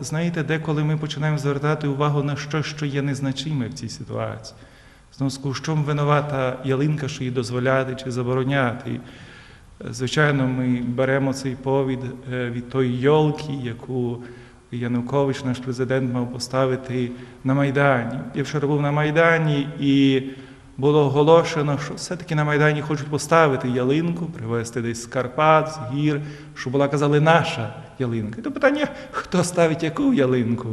Знаєте, деколи ми починаємо звертати увагу на щось, що є незначиме в цій ситуації. Знову в чому винувата ялинка, що її дозволяти чи забороняти. Звичайно, ми беремо цей повід е, від тої йолки, яку Янукович, наш президент, мав поставити на Майдані. Я вчора був на Майдані і було оголошено, що все-таки на Майдані хочуть поставити ялинку, привезти десь з Карпат, з гір, щоб була, казали, наша ялинка. І то питання, хто ставить яку ялинку?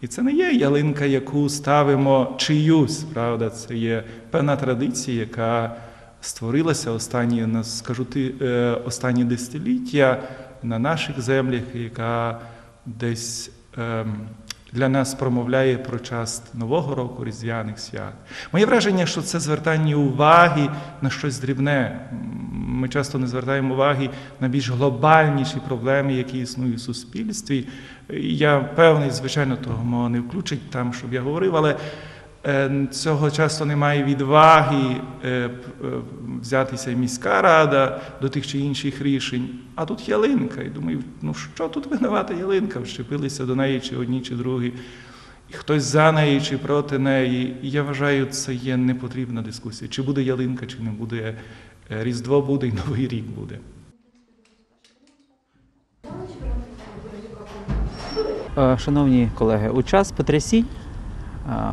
І це не є ялинка, яку ставимо чиюсь, правда, це є певна традиція, яка створилася останні, скажу ти, е, останні десятиліття на наших землях, яка десь ем, для нас промовляє про час Нового року, Різдвяних свят. Моє враження, що це звертання уваги на щось дрібне. Ми часто не звертаємо уваги на більш глобальніші проблеми, які існують в суспільстві. Я певний, звичайно, того мого не включить там, щоб я говорив, але цього часто немає відваги е, е, взятися міська рада до тих чи інших рішень. А тут ялинка. І думаю, ну що тут винувата ялинка? Вщепилися до неї чи одні, чи другі. І хтось за неї чи проти неї. І я вважаю, це є непотрібна дискусія. Чи буде ялинка, чи не буде. Е, Різдво буде і Новий рік буде. Е, Шановні колеги, у час потрясінь е,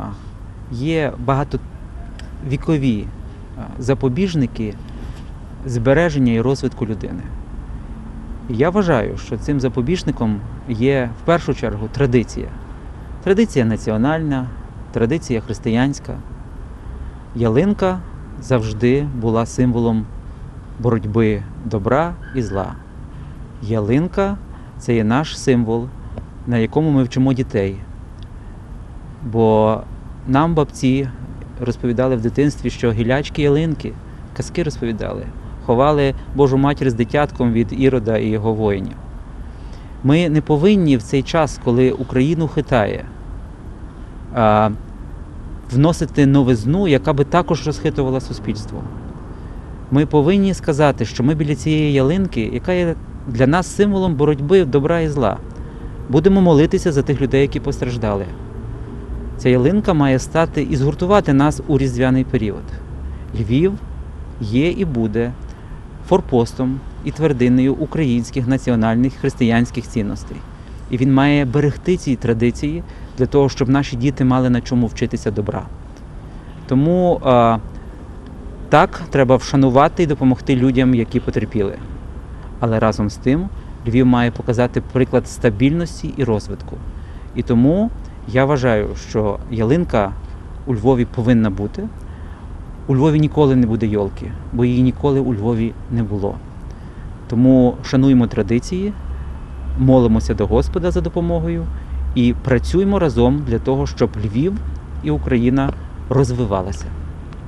є багатовікові е, запобіжники збереження і розвитку людини. Я вважаю, що цим запобіжником є в першу чергу традиція. Традиція національна, традиція християнська. Ялинка завжди була символом боротьби добра і зла. Ялинка це є наш символ на якому ми вчимо дітей. Бо нам бабці розповідали в дитинстві, що гілячки ялинки, казки розповідали, ховали Божу матір з дитятком від Ірода і його воїнів. Ми не повинні в цей час, коли Україну хитає, вносити новизну, яка би також розхитувала суспільство. Ми повинні сказати, що ми біля цієї ялинки, яка є для нас символом боротьби добра і зла. Будемо молитися за тих людей, які постраждали. Ця ялинка має стати і згуртувати нас у різдвяний період. Львів є і буде форпостом і твердиною українських національних християнських цінностей. І він має берегти ці традиції для того, щоб наші діти мали на чому вчитися добра. Тому а, так треба вшанувати і допомогти людям, які потерпіли. Але разом з тим Львів має показати приклад стабільності і розвитку. І тому я вважаю, що ялинка у Львові повинна бути. У Львові ніколи не буде йолки, бо її ніколи у Львові не було. Тому шануємо традиції, молимося до Господа за допомогою і працюємо разом для того, щоб Львів і Україна розвивалися.